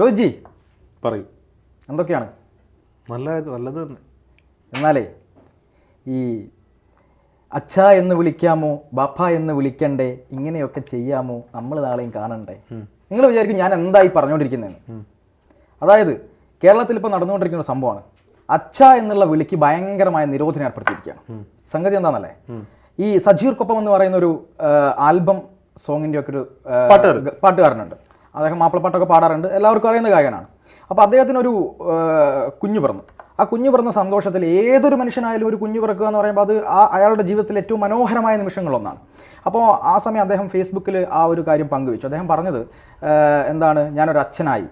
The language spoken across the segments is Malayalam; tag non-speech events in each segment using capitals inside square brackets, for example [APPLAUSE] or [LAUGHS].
രോഹിത്ജി പറയൂ. എന്തൊക്കെയാണ്? നല്ല നല്ലത് തന്നെ. എന്നാലേ ഈ അച്ഛ എന്ന് വിളിക്കാമോ ബാപ്പ എന്ന് വിളിക്കണ്ടേ ഇങ്ങനെയൊക്കെ ചെയ്യാമോ നമ്മൾ നാളെയും കാണണ്ടേ? നിങ്ങൾ വിചാരിക്കും ഞാൻ എന്തായി പറഞ്ഞുകൊണ്ടിരിക്കുന്നതെന്ന് അതായത് കേരളത്തിൽ ഇപ്പോൾ നടന്നുകൊണ്ടിരിക്കുന്ന ഒരു സംഭവമാണ്. അച്ഛ എന്നുള്ള വിളിക്ക് ഭയങ്കരമായ നിരോധനം ഏർപ്പെടുത്തിയിരിക്കുകയാണ്. സംഗതി എന്താണെന്നല്ലേ ഈ സജീർ കൊപ്പം എന്ന് പറയുന്ന ഒരു ആൽബം സോങ്ങിന്റെ ഒക്കെ ഒരു പാട്ടുകാരനുണ്ട്. അദ്ദേഹം മാപ്പിളപ്പാട്ടൊക്കെ പാടാറുണ്ട്. എല്ലാവർക്കും അറിയുന്ന ഗായകനാണ്. അപ്പോൾ അദ്ദേഹത്തിനൊരു കുഞ്ഞു പിറന്നു. ആ കുഞ്ഞു പിറന്ന സന്തോഷത്തിൽ ഏതൊരു മനുഷ്യനായാലും ഒരു കുഞ്ഞു പിറക്കുക എന്ന് പറയുമ്പോൾ അത് ആ അയാളുടെ ജീവിതത്തിൽ ഏറ്റവും മനോഹരമായ നിമിഷങ്ങളൊന്നാണ്. അപ്പോൾ ആ സമയം അദ്ദേഹം ഫേസ്ബുക്കിൽ ആ ഒരു കാര്യം പങ്കുവെച്ചു. അദ്ദേഹം പറഞ്ഞത് എന്താണ് ഞാനൊരു അച്ഛനായി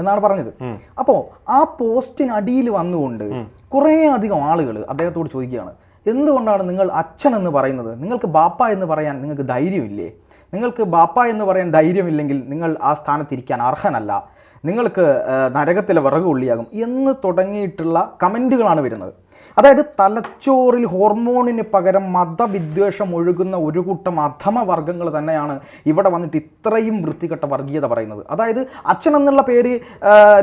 എന്നാണ് പറഞ്ഞത്. അപ്പോൾ ആ പോസ്റ്റിനടിയിൽ വന്നുകൊണ്ട് കുറേ അധികം ആളുകൾ അദ്ദേഹത്തോട് ചോദിക്കുകയാണ് എന്തുകൊണ്ടാണ് നിങ്ങൾ അച്ഛൻ എന്ന് പറയുന്നത്? നിങ്ങൾക്ക് ബാപ്പ എന്ന് പറയാൻ നിങ്ങൾക്ക് ധൈര്യമില്ലേ? നിങ്ങൾക്ക് ബാപ്പ എന്ന് പറയാൻ ധൈര്യമില്ലെങ്കിൽ നിങ്ങൾ ആ സ്ഥാനത്തിരിക്കാൻ അർഹനല്ല. നിങ്ങൾക്ക് നരകത്തിലെ വിറക് ഉള്ളിയാകും എന്ന് തുടങ്ങിയിട്ടുള്ള കമന്റുകളാണ് വരുന്നത്. അതായത് തലച്ചോറിൽ ഹോർമോണിന് പകരം മതവിദ്വേഷം ഒഴുകുന്ന ഒരു കൂട്ടം അധമ വർഗങ്ങൾ തന്നെയാണ് ഇവിടെ വന്നിട്ട് ഇത്രയും വൃത്തികെട്ട വർഗീയത പറയുന്നത്. അതായത് അച്ഛൻ എന്നുള്ള പേര്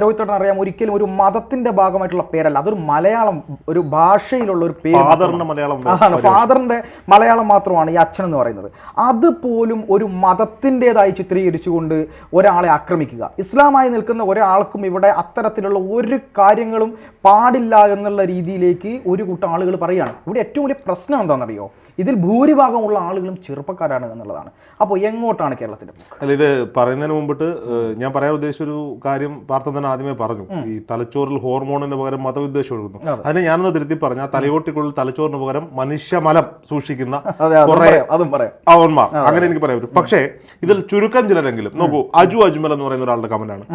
രോഹിത്തേട്ടൻ അറിയാം. ഒരിക്കലും ഒരു മതത്തിന്റെ ഭാഗമായിട്ടുള്ള പേരല്ല. അതൊരു മലയാളം ഒരു ഭാഷയിലുള്ള ഒരു പേര് മലയാളം അതാണ് ഫാദറിന്റെ മലയാളം മാത്രമാണ് ഈ അച്ഛൻ എന്ന് പറയുന്നത്. അതുപോലും ഒരു മതത്തിന്റെതായി ചിത്രീകരിച്ചുകൊണ്ട് ഒരാളെ ആക്രമിക്കുക. ഇസ്ലാമായി നിൽക്കുന്ന ഒരാൾക്കും ഇവിടെ അത്തരത്തിലുള്ള ഒരു കാര്യങ്ങളും പാടില്ല എന്നുള്ള രീതിയിലേക്ക് ഒരു കൂട്ടം ആളുകൾ പറയുകയാണ് ഇവിടെ ഏറ്റവും വലിയ പ്രശ്നം എന്താണെന്നറിയോ? ഇതിൽ ഭൂരിഭാഗമുള്ള ആളുകളും ചെറുപ്പക്കാരാണ് എന്നുള്ളതാണ്. അപ്പോൾ എങ്ങോട്ടാണ് കേരളത്തിന്റെ? അല്ല ഇത് പറയുന്നതിന് മുമ്പിട്ട് ഞാൻ പറയാൻ ഉദ്ദേശിച്ച ഒരു കാര്യം പാർത്ഥൻ തന്നെ ആദ്യമേ പറഞ്ഞു. ഈ തലച്ചോറിൽ ഹോർമോണിന് പകരം മതവിദ്വേഷം ഒഴുകുന്നു. അതെ. അതിനെ ഞാനൊന്ന് തിരുത്തി പറഞ്ഞ തലയോട്ടിക്കുള്ളിൽ തലച്ചോറിന് പകരം മനുഷ്യമലം സൂക്ഷിക്കുന്ന അവന്മാർ. അങ്ങനെ എനിക്ക് പറയാൻ പറ്റും. പക്ഷേ ഇതിൽ ചുരുക്കം ചിലരെങ്കിലും നോക്കൂ അജു അജ്മൽ എന്ന് പറയുന്ന ഒരാളുടെ കമന്റാണ്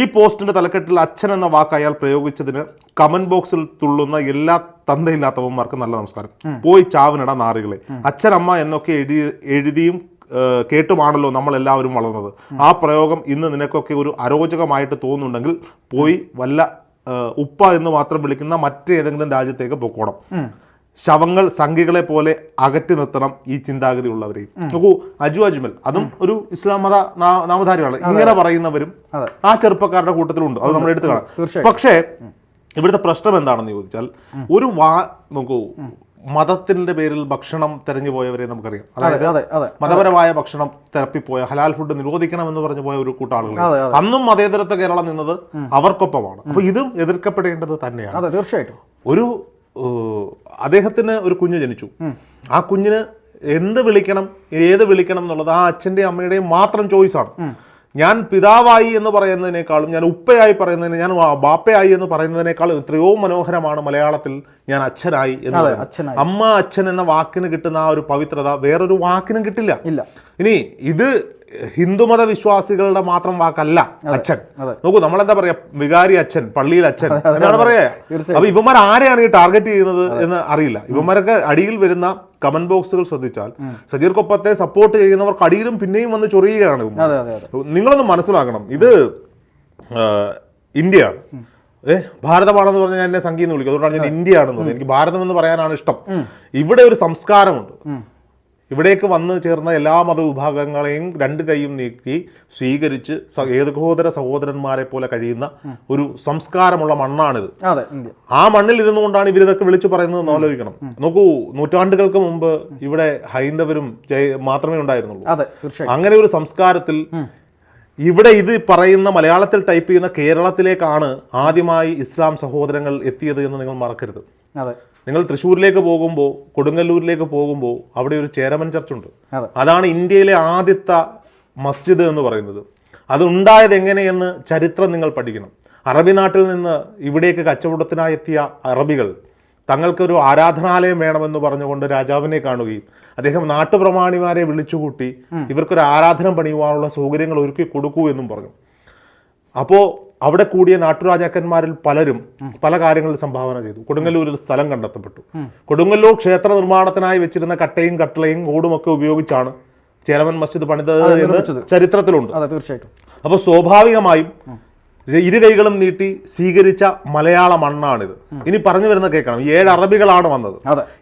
ഈ പോസ്റ്റിന്റെ തലക്കെട്ടിൽ അച്ഛൻ എന്ന വാക്ക് അയാൾ പ്രയോഗിച്ചതിന് കമന്റ് ബോക്സിൽ തുള്ളുന്ന എല്ലാ തന്തയില്ലാത്തവന്മാർക്ക് നല്ല നമസ്കാരം. പോയി ചാവിനട നാറികളെ. അച്ഛനമ്മ എന്നൊക്കെ എഴുതി എഴുതിയും കേട്ടുമാണല്ലോ നമ്മൾ എല്ലാവരും വളർന്നത് ആ പ്രയോഗം ഇന്ന് നിനക്കൊക്കെ ഒരു അരോചകമായിട്ട് തോന്നുന്നുണ്ടെങ്കിൽ പോയി വല്ല ഉപ്പ എന്ന് മാത്രം വിളിക്കുന്ന മറ്റേതെങ്കിലും രാജ്യത്തേക്ക് പൊക്കോണം. ശവങ്ങൾ സംഘികളെ പോലെ അകറ്റി നിർത്തണം ഈ ചിന്താഗതി ഉള്ളവരെയും നോക്കൂ അജു അജ്മൽ അതും ഒരു ഇസ്ലാം മത നാമധാരിയാണ്. ഇങ്ങനെ പറയുന്നവരും ആ ചെറുപ്പക്കാരുടെ കൂട്ടത്തിലുണ്ട്. അത് നമ്മൾ എടുത്തു കാണാം. പക്ഷേ ഇവിടുത്തെ പ്രശ്നം എന്താണെന്ന് ചോദിച്ചാൽ ഒരു വാ നോക്കൂ മതത്തിന്റെ പേരിൽ ഭക്ഷണം തെരഞ്ഞു പോയവരെ നമുക്കറിയാം. അതെ അതായത് അതെ അതെ മതപരമായ ഭക്ഷണം തെറപ്പിപ്പോയ ഹലാൽ ഫുഡ് നിരോധിക്കണം എന്ന് പറഞ്ഞു പോയ ഒരു കൂട്ടം ആളുകൾ. അന്നും മതേതരത്വ കേരളം നിന്നത് അവർക്കൊപ്പമാണ്. അപ്പൊ ഇതും എതിർക്കപ്പെടേണ്ടത് തന്നെയാണ്. തീർച്ചയായിട്ടും. ഒരു അദ്ദേഹത്തിന് ഒരു കുഞ്ഞ് ജനിച്ചു. ആ കുഞ്ഞിന് എന്ത് വിളിക്കണം ഏത് വിളിക്കണം എന്നുള്ളത് ആ അച്ഛന്റെയും അമ്മയുടെയും മാത്രം ചോയ്സാണ്. ഞാൻ പിതാവായി എന്ന് പറയുന്നതിനേക്കാളും ഞാൻ ഉപ്പയായി പറയുന്നതിന് ഞാൻ ബാപ്പയായി എന്ന് പറയുന്നതിനേക്കാളും എത്രയോ മനോഹരമാണ് മലയാളത്തിൽ ഞാൻ അച്ഛനായി എന്ന് അമ്മ അച്ഛൻ എന്ന വാക്കിന് കിട്ടുന്ന ആ ഒരു പവിത്രത വേറൊരു വാക്കിനും കിട്ടില്ല. ഇല്ല. ഇനി ഇത് ഹിന്ദുമത വിശ്വാസികളുടെ മാത്രം വാക്കല്ല അച്ഛൻ. നോക്കൂ നമ്മളെന്താ പറയാ? വികാരി അച്ഛൻ പള്ളിയിൽ അച്ഛൻ. എന്താണ് പറയാ. അപ്പൊ ഇവന്മാർ ആരെയാണ് ഈ ടാർഗറ്റ് ചെയ്യുന്നത് എന്ന് അറിയില്ല. ഇവന്മാരൊക്കെ അടിയിൽ വരുന്ന കമന്റ് ബോക്സുകൾ ശ്രദ്ധിച്ചാൽ സജീർ കൊപ്പത്തെ സപ്പോർട്ട് ചെയ്യുന്നവർക്ക് അടിയിലും പിന്നെയും വന്ന് ചൊറിയുകയാണ് നിങ്ങളൊന്ന് മനസ്സിലാക്കണം. ഇത് ഇന്ത്യ ഇന്ത്യയാണ് ഏഹ് ഭാരതമാണെന്ന് പറഞ്ഞാൽ ഞാൻ എന്നെ സംഗീതം എന്ന് വിളിക്കും. അതുകൊണ്ടാണ് ഞാൻ ഇന്ത്യയാണെന്ന് പറഞ്ഞത്. എനിക്ക് ഭാരതം എന്ന് പറയാനാണ് ഇഷ്ടം. ഇവിടെ ഒരു സംസ്കാരമുണ്ട്. ഇവിടേക്ക് വന്നു ചേർന്ന എല്ലാ മതവിഭാഗങ്ങളെയും രണ്ട് കൈയും നീക്കി സ്വീകരിച്ച് ഏകോദര സഹോദരന്മാരെ പോലെ കഴിയുന്ന ഒരു സംസ്കാരമുള്ള മണ്ണാണിത്. അതെ ആ മണ്ണിൽ ഇരുന്നു കൊണ്ടാണ് ഇവരിതൊക്കെ വിളിച്ചു പറയുന്നത് ആലോചിക്കണം. നോക്കൂ നൂറ്റാണ്ടുകൾക്ക് മുമ്പ് ഇവിടെ ഹൈന്ദവരും മാത്രമേ ഉണ്ടായിരുന്നുള്ളൂ. അങ്ങനെ ഒരു സംസ്കാരത്തിൽ ഇവിടെ ഇത് പറയുന്ന മലയാളത്തിൽ ടൈപ്പ് ചെയ്യുന്ന കേരളത്തിലേക്കാണ് ആദ്യമായി ഇസ്ലാം സഹോദരങ്ങൾ എത്തിയത് എന്ന് നിങ്ങൾ മറക്കരുത്. അതെ. നിങ്ങൾ തൃശ്ശൂരിലേക്ക് പോകുമ്പോൾ കൊടുങ്ങല്ലൂരിലേക്ക് പോകുമ്പോൾ അവിടെ ഒരു ചേരമൻ ചർച്ചുണ്ട്. ഉണ്ട് അതാണ് ഇന്ത്യയിലെ ആദ്യത്തെ മസ്ജിദ് എന്ന് പറയുന്നത്. അത് ഉണ്ടായത് എങ്ങനെയെന്ന് ചരിത്രം നിങ്ങൾ പഠിക്കണം. അറബി നാട്ടിൽ നിന്ന് ഇവിടേക്ക് കച്ചവടത്തിനായി എത്തിയ അറബികൾ തങ്ങൾക്കൊരു ആരാധനാലയം വേണമെന്ന് പറഞ്ഞുകൊണ്ട് രാജാവിനെ കാണുകയും അദ്ദേഹം നാട്ടുപ്രമാണിമാരെ വിളിച്ചുകൂട്ടി ഇവർക്കൊരു ആരാധന പണിയുവാനുള്ള സൗകര്യങ്ങൾ ഒരുക്കി കൊടുക്കൂ എന്നും പറഞ്ഞു. അപ്പോൾ അവിടെ കൂടിയ നാട്ടുരാജാക്കന്മാരിൽ പലരും പല കാര്യങ്ങളിൽ സംഭാവന ചെയ്തു. കൊടുങ്ങല്ലൂരിൽ സ്ഥലം കണ്ടെത്തപ്പെട്ടു. കൊടുങ്ങല്ലൂർ ക്ഷേത്ര നിർമ്മാണത്തിനായി വെച്ചിരുന്ന കട്ടയും കട്ടളയും ഓടുമൊക്കെ ഉപയോഗിച്ചാണ് ചേരമൻ മസ്ജിദ് പണിതത് എന്ന് ചരിത്രത്തിലുണ്ട്. തീർച്ചയായിട്ടും. അപ്പോൾ സ്വാഭാവികമായും ഇരു കൈകളും നീട്ടി സ്വീകരിച്ച മലയാള മണ്ണാണിത്. ഇനി പറഞ്ഞു വരുന്ന കേൾക്കണം. ഈ ഏഴ് അറബികളാണ് വന്നത്.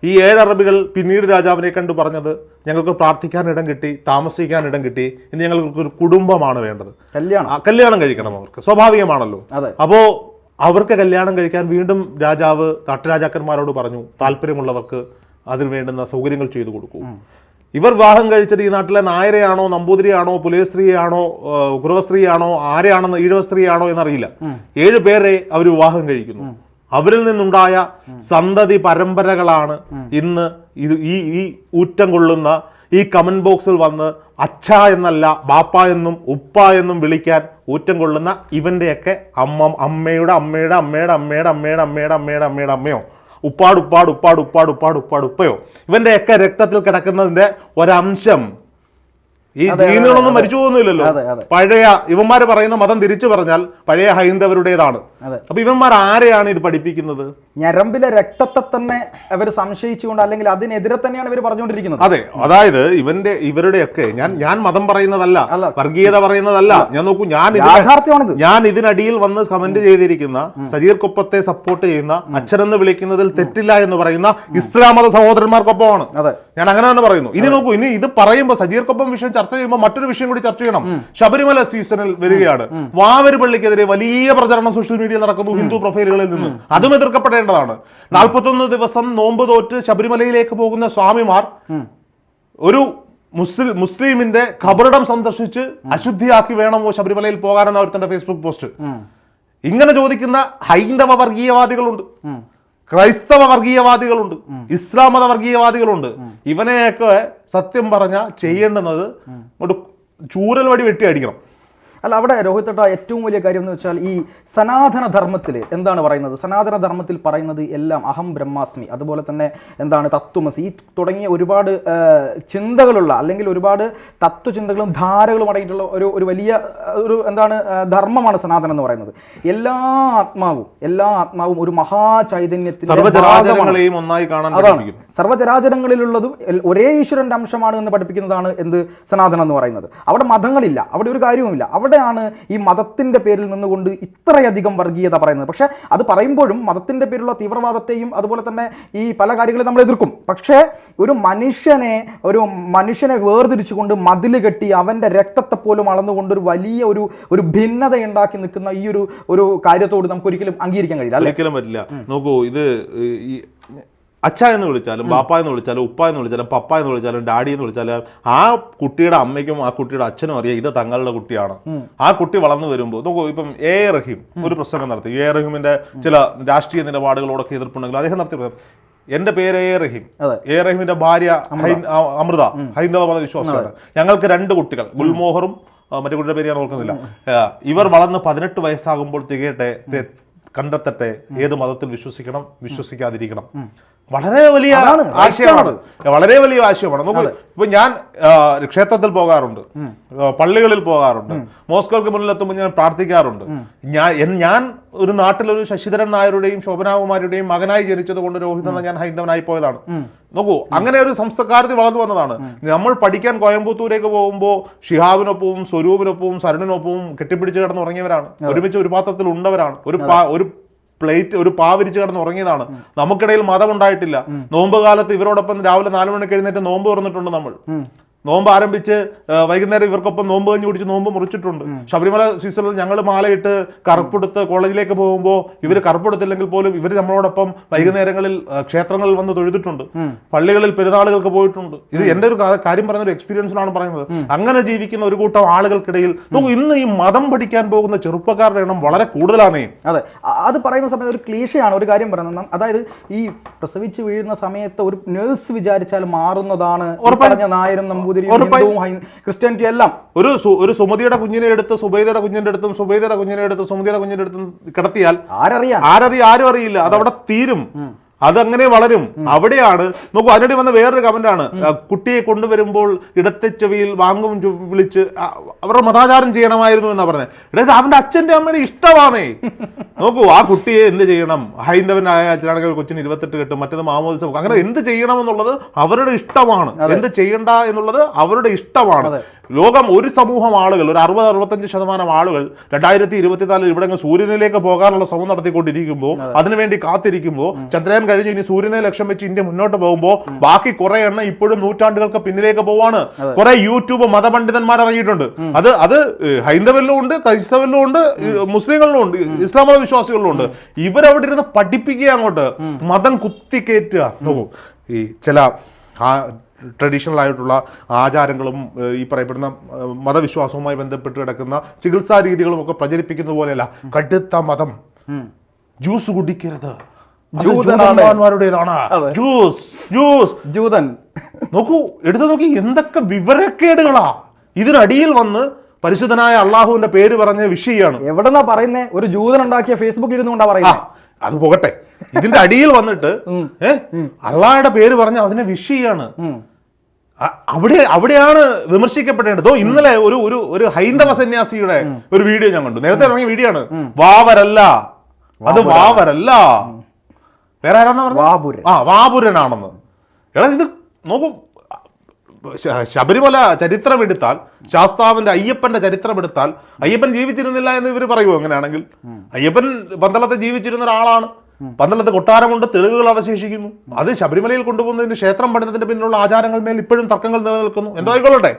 ഈ ഏഴ് അറബികൾ പിന്നീട് രാജാവിനെ കണ്ടു പറഞ്ഞത് ഞങ്ങൾക്ക് പ്രാർത്ഥിക്കാൻ ഇടം കിട്ടി താമസിക്കാൻ ഇടം കിട്ടി ഇനി ഞങ്ങൾക്ക് ഒരു കുടുംബമാണ് വേണ്ടത്. കല്യാണം. കല്യാണം കഴിക്കണം അവർക്ക്. സ്വാഭാവികമാണല്ലോ. അപ്പോ അവർക്ക് കല്യാണം കഴിക്കാൻ വീണ്ടും രാജാവ് നാട്ടുരാജാക്കന്മാരോട് പറഞ്ഞു താല്പര്യമുള്ളവർക്ക് അതിന് വേണ്ടുന്ന സൗകര്യങ്ങൾ ചെയ്തു കൊടുക്കൂ. ഇവർ വിവാഹം കഴിച്ചത് ഈ നാട്ടിലെ നായരെയാണോ നമ്പൂതിരിയാണോ പുലയസ്ത്രീയാണോ കുറുവസ്ത്രീയാണോ ആരെയാണെന്ന് ഈഴവസ്ത്രീയാണോ എന്നറിയില്ല. ഏഴ് പേരെ അവർ വിവാഹം കഴിക്കുന്നു. അവരിൽ നിന്നുണ്ടായ സന്തതി പരമ്പരകളാണ് ഇന്ന് ഇത് ഈ ഈ ഊറ്റം കൊള്ളുന്ന ഈ കമന്റ് ബോക്സിൽ വന്ന് അച്ഛ എന്നല്ല ബാപ്പ എന്നും ഉപ്പ എന്നും വിളിക്കാൻ ഊറ്റം കൊള്ളുന്ന ഇവന്റെയൊക്കെ അമ്മ അമ്മയുടെ അമ്മയുടെ അമ്മയുടെ അമ്മയുടെ അമ്മയുടെ അമ്മയുടെ അമ്മയുടെ അമ്മയുടെ അമ്മയോ? ഉപ്പാട് ഉപ്പാട് ഉപ്പാട് ഉപ്പാട് ഉപ്പാട് ഉപ്പയോ? ഇവന്റെയൊക്കെ രക്തത്തിൽ കിടക്കുന്നതിന്റെ ഒരംശം ഈ ജീനുകളൊന്നും മരിച്ചു പോകുന്നില്ലല്ലോ. പഴയ ഇവന്മാര് പറയുന്ന മതം തിരിച്ചു പറഞ്ഞാൽ പഴയ ഹൈന്ദവരുടേതാണ്. അപ്പൊ ഇവന്മാർ ആരെയാണ് ഇത് പഠിപ്പിക്കുന്നത്? ഞരമ്പിലെ രക്തത്തെ തന്നെ അവർ സംശയിച്ചുകൊണ്ട് അല്ലെങ്കിൽ അതിനെതിരെ തന്നെയാണ് ഇവർ പറഞ്ഞുകൊണ്ടിരിക്കുന്നത്. അതെ അതായത് ഇവന്റെ ഇവരുടെയൊക്കെ ഞാൻ ഞാൻ മതം പറയുന്നതല്ല വർഗീയത പറയുന്നതല്ല. ഞാൻ നോക്കൂ ഞാൻ ഞാൻ ഇതിനടിയിൽ വന്ന് കമന്റ് ചെയ്തിരിക്കുന്ന സജീർ കൊപ്പത്തെ സപ്പോർട്ട് ചെയ്യുന്ന അച്ഛനെന്ന് വിളിക്കുന്നതിൽ തെറ്റില്ല എന്ന് പറയുന്ന ഇസ്ലാം മത സഹോദരന്മാർക്കൊപ്പമാണ്. അതെ. ഞാൻ അങ്ങനെ തന്നെ പറയുന്നു. ഇനി നോക്കൂ ഇനി ഇത് പറയുമ്പോൾ സജീർ കൊപ്പം വിഷയം ചർച്ച ചെയ്യുമ്പോൾ മറ്റൊരു വിഷയം കൂടി ചർച്ച ചെയ്യണം. ശബരിമല സീസണിൽ വരികയാണ്. വാവരുപള്ളിക്കെതിരെ വലിയ പ്രചരണം സോഷ്യൽ മീഡിയയിൽ നടക്കുന്നു ഹിന്ദു പ്രൊഫൈലുകളിൽ നിന്ന്. അതും എതിർക്കപ്പെടേണ്ടതാണ്. നാൽപ്പത്തൊന്ന് ദിവസം നോമ്പ് തോറ്റ് ശബരിമലയിലേക്ക് പോകുന്ന സ്വാമിമാർ ഒരു മുസ്ലിം മുസ്ലിമിന്റെ ഖബറിടം സന്ദർശിച്ച് അശുദ്ധിയാക്കി വേണമോ ശബരിമലയിൽ പോകാനെന്ന് അവർ തന്റെ ഫേസ്ബുക്ക് പോസ്റ്റ്. ഇങ്ങനെ ചോദിക്കുന്ന ഹൈന്ദവ വർഗീയവാദികളുണ്ട്. ക്രൈസ്തവ വർഗീയവാദികളുണ്ട്. ഇസ്ലാം മത വർഗീയവാദികളുണ്ട്. ഇവനെയൊക്കെ സത്യം പറഞ്ഞ ചെയ്യേണ്ടുന്നത് ഒരു ചൂരൽ വടി വെട്ടി അടിക്കണം അല്ല അവിടെ രോഹിത് ഏട്ടാ ഏറ്റവും വലിയ കാര്യം എന്ന് വെച്ചാൽ ഈ സനാതനധർമ്മത്തിൽ എന്താണ് പറയുന്നത്? സനാതനധർമ്മത്തിൽ പറയുന്നത് എല്ലാം അഹം ബ്രഹ്മാസ്മി. അതുപോലെ തന്നെ എന്താണ് തത്വമസി. ഈ തുടങ്ങിയ ഒരുപാട് ചിന്തകളുള്ള അല്ലെങ്കിൽ ഒരുപാട് തത്വചിന്തകളും ധാരകളും അടങ്ങിയിട്ടുള്ള ഒരു ഒരു വലിയ ഒരു എന്താണ് ധർമ്മമാണ് സനാതനം എന്ന് പറയുന്നത്. എല്ലാ ആത്മാവും എല്ലാ ആത്മാവും ഒരു സർവചരാചരങ്ങളെയും ഒന്നായി കാണാൻ അതാണ്. എൽ- ഒരേ ഈശ്വരന്റെ അംശമാണ് എന്ന് പഠിപ്പിക്കുന്നതാണ് എന്ത് സനാതനം എന്ന് പറയുന്നത്. അവിടെ മതങ്ങളില്ല. അവിടെ ഒരു കാര്യവുമില്ല. അവിടെയാണ് ഈ മതത്തിന്റെ പേരിൽ നിന്നുകൊണ്ട് ഇത്രയധികം വർഗീയത പറയുന്നത്? പക്ഷേ അത് പറയുമ്പോഴും മതത്തിന്റെ പേരിലുള്ള തീവ്രവാദത്തെയും അതുപോലെ തന്നെ ഈ പല കാര്യങ്ങളെയും നമ്മൾ എതിർക്കും. പക്ഷേ ഒരു മനുഷ്യനെ ഒരു മനുഷ്യനെ വേർതിരിച്ചുകൊണ്ട് മതിൽ കെട്ടി അവന്റെ രക്തത്തെ പോലും അളന്നുകൊണ്ട് ഒരു വലിയ ഒരു ഒരു ഭിന്നത ഉണ്ടാക്കി നിൽക്കുന്ന ഈ ഒരു ഒരു കാര്യത്തോട് നമുക്ക് ഒരിക്കലും അംഗീകരിക്കാൻ കഴിയില്ല ഒരിക്കലും പറ്റില്ല. നോക്കൂ ഇത് അച്ഛ എന്ന് വിളിച്ചാലും ബാപ്പ എന്ന് വിളിച്ചാലും ഉപ്പ എന്ന് വിളിച്ചാലും പപ്പ എന്ന് വിളിച്ചാലും ഡാഡി എന്ന് വിളിച്ചാലും ആ കുട്ടിയുടെ അമ്മയ്ക്കും ആ കുട്ടിയുടെ അച്ഛനും അറിയാം ഇത് തങ്ങളുടെ കുട്ടിയാണ്. ആ കുട്ടി വളർന്നു വരുമ്പോൾ നോക്കൂ ഇപ്പം എ റഹീം ഒരു പ്രസംഗം നടത്തി. എ റഹീമിന്റെ ചില രാഷ്ട്രീയ നിലപാടുകളോടൊക്കെ എതിർപ്പുണ്ടെങ്കിൽ അദ്ദേഹം നടത്തി എന്റെ പേര് എ റഹീം. എ റഹീമിന്റെ ഭാര്യ അമൃത. ഹൈന്ദവ മത വിശ്വാസമാണ് ഞങ്ങൾക്ക് രണ്ട് കുട്ടികൾ ഗുൽമോഹറും മറ്റേ കുട്ടിയുടെ പേര് ഞാൻ ഓർക്കുന്നില്ല. ഇവർ വളർന്ന് പതിനെട്ട് വയസ്സാകുമ്പോൾ തികയട്ടെ കണ്ടെത്തട്ടെ ഏത് മതത്തിൽ വിശ്വസിക്കണം വിശ്വസിക്കാതിരിക്കണം. വളരെ വലിയ ആശയമാണ്. വളരെ വലിയ ആശയമാണ്. നോക്കൂ ഇപ്പൊ ഞാൻ ക്ഷേത്രത്തിൽ പോകാറുണ്ട്. പള്ളികളിൽ പോകാറുണ്ട്. മോസ്കോക്ക് മുന്നിലെത്തുമ്പോൾ ഞാൻ പ്രാർത്ഥിക്കാറുണ്ട്. ഞാൻ ഞാൻ ഒരു നാട്ടിലൊരു ശശിധരൻ നായരുടെയും ശോഭനാകുമാരിയുടെയും മകനായി ജനിച്ചത് കൊണ്ട് രോഹിത് എന്ന ഞാൻ ഹൈന്ദവനായി പോയതാണ്. നോക്കൂ അങ്ങനെ ഒരു സംസ്കാരത്തിൽ വളർന്നു വന്നതാണ്. നമ്മൾ പഠിക്കാൻ കോയമ്പത്തൂരേക്ക് പോകുമ്പോൾ ഷിഹാബിനൊപ്പവും സ്വരൂപിനൊപ്പവും സരണിനൊപ്പവും കെട്ടിപ്പിടിച്ച് കിടന്നുറങ്ങിയവരാണ് ഒരുമിച്ച് ഒരു പാത്രത്തിൽ ഉണ്ടവരാണ്. ഒരു ഒരു പ്ലേറ്റ് ഒരു പാവിരിച്ച് കിടന്ന് ഉറങ്ങിയതാണ്. നമുക്കിടയിൽ മതം ഉണ്ടായിട്ടില്ല നോമ്പ് കാലത്ത് ഇവരോടൊപ്പം രാവിലെ നാലു മണിക്ക് എഴുന്നേറ്റ് നോമ്പ് തുറന്നിട്ടുണ്ട് നമ്മൾ. നോമ്പ് ആരംഭിച്ച് വൈകുന്നേരം ഇവർക്കൊപ്പം നോമ്പ് കഞ്ഞി കുടിച്ച് നോമ്പ് മുറിച്ചിട്ടുണ്ട്. ശബരിമല സീസണിൽ ഞങ്ങൾ മാലയിട്ട് കറുപ്പെടുത്ത് കോളേജിലേക്ക് പോകുമ്പോൾ ഇവർ കറുപ്പെടുത്തില്ലെങ്കിൽ പോലും ഇവർ നമ്മളോടൊപ്പം വൈകുന്നേരങ്ങളിൽ ക്ഷേത്രങ്ങളിൽ വന്ന് തൊഴുതിട്ടുണ്ട്. പള്ളികളിൽ പെരുന്നാളുകൾക്ക് പോയിട്ടുണ്ട്. ഇത് എന്റെ ഒരു കാര്യം പറയുന്ന ഒരു എക്സ്പീരിയൻസിലാണ് പറയുന്നത്. അങ്ങനെ ജീവിക്കുന്ന ഒരു കൂട്ടം ആളുകൾക്കിടയിൽ നമുക്ക് ഇന്ന് ഈ മതം പഠിക്കാൻ പോകുന്ന ചെറുപ്പക്കാരുടെ എണ്ണം വളരെ കൂടുതലാണേ. അതെ. അത് പറയുന്ന സമയത്ത് ഒരു ക്ലീശയാണ് ഒരു കാര്യം പറയുന്നത്. അതായത് ഈ പ്രസവിച്ച് വീഴുന്ന സമയത്ത് ഒരു നേഴ്സ് വിചാരിച്ചാൽ മാറുന്നതാണ് പറഞ്ഞ നായരും നമ്പൂതിരിയും ക്രിസ്ത്യാനിറ്റി എല്ലാം. ഒരു ഒരു സുമതിയുടെ കുഞ്ഞിനെ എടുത്ത് സുബൈദയുടെ കുഞ്ഞിന്റെ അടുത്തും സുബൈദയുടെ കുഞ്ഞിനെ എടുത്ത് സുമതിയുടെ കുഞ്ഞിന്റെ അടുത്തും കിടത്തിയാൽ ആരറിയാം. ആരറിയാം ആരും അറിയില്ല. അതവിടെ തീരും. അതങ്ങനെ വളരും. അവിടെയാണ് നോക്കൂ അതിനിടെ വന്ന വേറൊരു കമന്റാണ് കുട്ടിയെ കൊണ്ടുവരുമ്പോൾ ഇടത്തെ ചെവിയിൽ വാങ്ങും വിളിച്ച് അവരുടെ മതാചാരം ചെയ്യണമായിരുന്നു എന്നാ പറഞ്ഞത് ഇടത് അവന്റെ അച്ഛന്റെ അമ്മയുടെ ഇഷ്ടമാണേ [LAUGHS] നോക്കൂ ആ കുട്ടിയെ എന്ത് ചെയ്യണം? ഹൈന്ദവനായ അച്ഛനാണെങ്കിൽ കൊച്ചിന് ഇരുപത്തെട്ട് കെട്ടും മറ്റേത് മാമോത്സവം അങ്ങനെ എന്ത് ചെയ്യണം എന്നുള്ളത് അവരുടെ ഇഷ്ടമാണ്. എന്ത് ചെയ്യണ്ട എന്നുള്ളത് അവരുടെ ഇഷ്ടമാണ്. ലോകം ഒരു സമൂഹം ആളുകൾ ഒരു അറുപത് അറുപത്തഞ്ച് ശതമാനം ആളുകൾ രണ്ടായിരത്തി ഇരുപത്തിനാലിൽ ഇവിടെ സൂര്യനിലേക്ക് പോകാനുള്ള ശ്രമം നടത്തിക്കൊണ്ടിരിക്കുമ്പോൾ അതിനുവേണ്ടി കാത്തിരിക്കുമ്പോൾ ചന്ദ്രയാൻ കഴിഞ്ഞ് ഇനി സൂര്യനെ ലക്ഷ്യം വെച്ച് ഇന്ത്യ മുന്നോട്ട് പോകുമ്പോൾ ബാക്കി കുറെ എണ്ണം ഇപ്പോഴും നൂറ്റാണ്ടുകൾക്ക് പിന്നിലേക്ക് പോവാണ്. കുറെ യൂട്യൂബ് മതപണ്ഡിതന്മാർ ഇറങ്ങിയിട്ടുണ്ട്. അത് അത് ഹൈന്ദവരിലും ഉണ്ട് ക്രൈസ്തവരിലും ഉണ്ട് മുസ്ലിങ്ങളിലും ഉണ്ട് ഇസ്ലാം മത വിശ്വാസികളിലും ഉണ്ട്. ഇവരവിടെ ഇരുന്ന് പഠിപ്പിക്കുക അങ്ങോട്ട്. മതം കുത്തിക്കയറ്റുക നോക്കൂ. ഈ ചില ട്രഡീഷണൽ ആയിട്ടുള്ള ആചാരങ്ങളും ഈ പറയപ്പെടുന്ന മതവിശ്വാസവുമായി ബന്ധപ്പെട്ട് കിടക്കുന്ന ചികിത്സാ രീതികളും ഒക്കെ പ്രചരിപ്പിക്കുന്ന പോലെയല്ല. കടുത്ത മതം. ജ്യൂസ് കുടിക്കരുത്. ജൂതന്മാരുടേതാണ് അതെ. ജ്യൂസ് ജ്യൂസ് ജൂതൻ. നോക്കൂ എടുത്തു നോക്കി എന്തൊക്കെ വിവരക്കേടുകളാ. ഇതിനടിയിൽ വന്ന് പരിശുദ്ധനായ അള്ളാഹുവിന്റെ പേര് പറഞ്ഞ വിഷയാണ് എവിടെന്നാ പറയുന്നേ? ഒരു ജൂതൻ ഉണ്ടാക്കിയ ഫേസ്ബുക്കിൽ ഇരുന്നുകൊണ്ടാ പറയുന്നത് അത് പോകട്ടെ. ഇതിന്റെ അടിയിൽ വന്നിട്ട് [LAUGHS] ഏഹ് അള്ളാഹയുടെ പേര് പറഞ്ഞ അതിനെ വിഷയാണ്. അവിടെ അവിടെയാണ് വിമർശിക്കപ്പെടേണ്ടത്. ഇന്നലെ ഒരു ഒരു ഒരു ഹൈന്ദവ സന്യാസിയുടെ ഒരു വീഡിയോ ഞാൻ കണ്ടു. നേരത്തെ ഇറങ്ങിയ വീഡിയോ ആണ്. വാവരല്ല. അത് വാവരല്ല. വേറെ ആരാന്നാ പറഞ്ഞു? വാപുരൻ ആ വാപുരനാണെന്ന് എടാ ഇത് നോക്കൂ. ശബരിമല ചരിത്രം എടുത്താൽ ശാസ്താവിന്റെ അയ്യപ്പന്റെ ചരിത്രം എടുത്താൽ അയ്യപ്പൻ ജീവിച്ചിരുന്നില്ല എന്ന് ഇവർ പറയുമോ അങ്ങനെയാണെങ്കിൽ അയ്യപ്പൻ പന്തളത്ത് ജീവിച്ചിരുന്ന ഒരാളാണ്. പന്തളത്ത് കൊട്ടാരം കൊണ്ട് തെളിവുകൾ അവശേഷിക്കുന്നു. അത് ശബരിമലയിൽ കൊണ്ടുപോകുന്നതിന് ക്ഷേത്രം പണിതതിന്റെ പിന്നിലുള്ള ആചാരങ്ങൾ മേൽ ഇപ്പോഴും തർക്കങ്ങൾ നിലനിൽക്കുന്നു. എന്തോ ആയിക്കൊള്ളട്ടെ?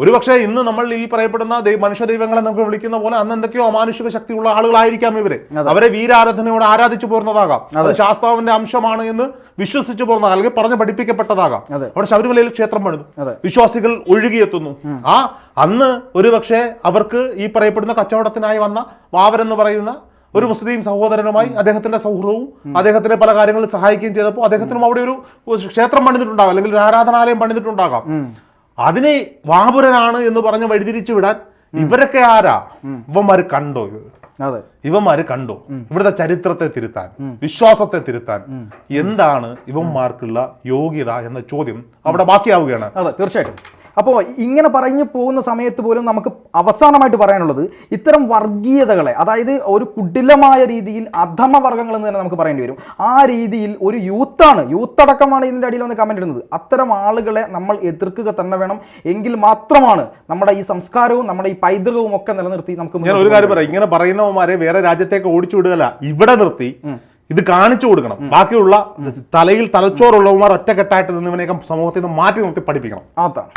ഒരുപക്ഷെ ഇന്ന് നമ്മൾ ഈ പറയപ്പെടുന്ന ദൈ- മനുഷ്യ ദൈവങ്ങളെ നമുക്ക് വിളിക്കുന്ന പോലെ അന്ന് എന്തൊക്കെയോ അമാനുഷിക ശക്തിയുള്ള ആളുകളായിരിക്കാം ഇവർ. അവരെ വീരാരാധനയോട് ആരാധിച്ചു പോരുന്നതാകാം. അത് ശാസ്താവിന്റെ അംശമാണ് എന്ന് വിശ്വസിച്ചു പോരുന്നതാകാം. അല്ലെങ്കിൽ പറഞ്ഞ് പഠിപ്പിക്കപ്പെട്ടതാകാം. അവിടെ ശബരിമലയിൽ ക്ഷേത്രം പണിതു. വിശ്വാസികൾ ഒഴുകിയെത്തുന്നു. ആ അന്ന് ഒരുപക്ഷെ അവർക്ക് ഈ പറയപ്പെടുന്ന കച്ചവടത്തിനായി വന്ന വാവരെന്ന് പറയുന്ന ഒരു മുസ്ലിം സഹോദരനുമായി അദ്ദേഹത്തിന്റെ സൗഹൃദവും അദ്ദേഹത്തിന്റെ പല കാര്യങ്ങളിൽ സഹായിക്കുകയും ചെയ്തപ്പോൾ അദ്ദേഹത്തിനും അവിടെ ഒരു ക്ഷേത്രം പണിതിട്ടുണ്ടാകാം. അല്ലെങ്കിൽ ഒരു ആരാധനാലയം പണിതിട്ടുണ്ടാകാം. അതിനെ വാപുരനാണ് എന്ന് പറഞ്ഞ് വഴിതിരിച്ചു വിടാൻ ഇവരൊക്കെ ആരാ? ഇവന്മാര് കണ്ടോ ഇത്? അതെ. ഇവന്മാര് കണ്ടോ? ഇവിടുത്തെ ചരിത്രത്തെ തിരുത്താൻ വിശ്വാസത്തെ തിരുത്താൻ എന്താണ് ഇവന്മാർക്കുള്ള യോഗ്യത എന്ന ചോദ്യം അവിടെ ബാക്കിയാവുകയാണ്. അതെ തീർച്ചയായിട്ടും. അപ്പോൾ ഇങ്ങനെ പറഞ്ഞു പോകുന്ന സമയത്ത് പോലും നമുക്ക് അവസാനമായിട്ട് പറയാനുള്ളത് ഇത്തരം വർഗീയതകളെ അതായത് ഒരു കുടിലമായ രീതിയിൽ അധമ വർഗങ്ങൾ എന്ന് തന്നെ നമുക്ക് പറയേണ്ടി വരും. ആ രീതിയിൽ ഒരു യൂത്താണ് യൂത്ത് അടക്കമാണ് ഇതിന്റെ അടിയിൽ വന്ന് കമന്റ് ഇടുന്നത്. അത്തരം ആളുകളെ നമ്മൾ എതിർക്കുക തന്നെ വേണം. എങ്കിൽ മാത്രമാണ് നമ്മുടെ ഈ സംസ്കാരവും നമ്മുടെ ഈ പൈതൃകവും ഒക്കെ നിലനിർത്തി നമുക്ക് ഞാൻ ഒരു കാര്യം പറയാം. ഇങ്ങനെ പറയുന്നവന്മാരെ വേറെ രാജ്യത്തേക്ക് ഓടിച്ചു വിടുകയല്ല. ഇവിടെ നിർത്തി ഇത് കാണിച്ചു കൊടുക്കണം. ബാക്കിയുള്ള തലയിൽ തലച്ചോറുള്ളവന്മാർ ഒറ്റക്കെട്ടായിട്ട് നിന്നവനെയൊക്കെ സമൂഹത്തിൽ നിന്ന് മാറ്റി നിർത്തി പഠിപ്പിക്കണം. അതാണ്.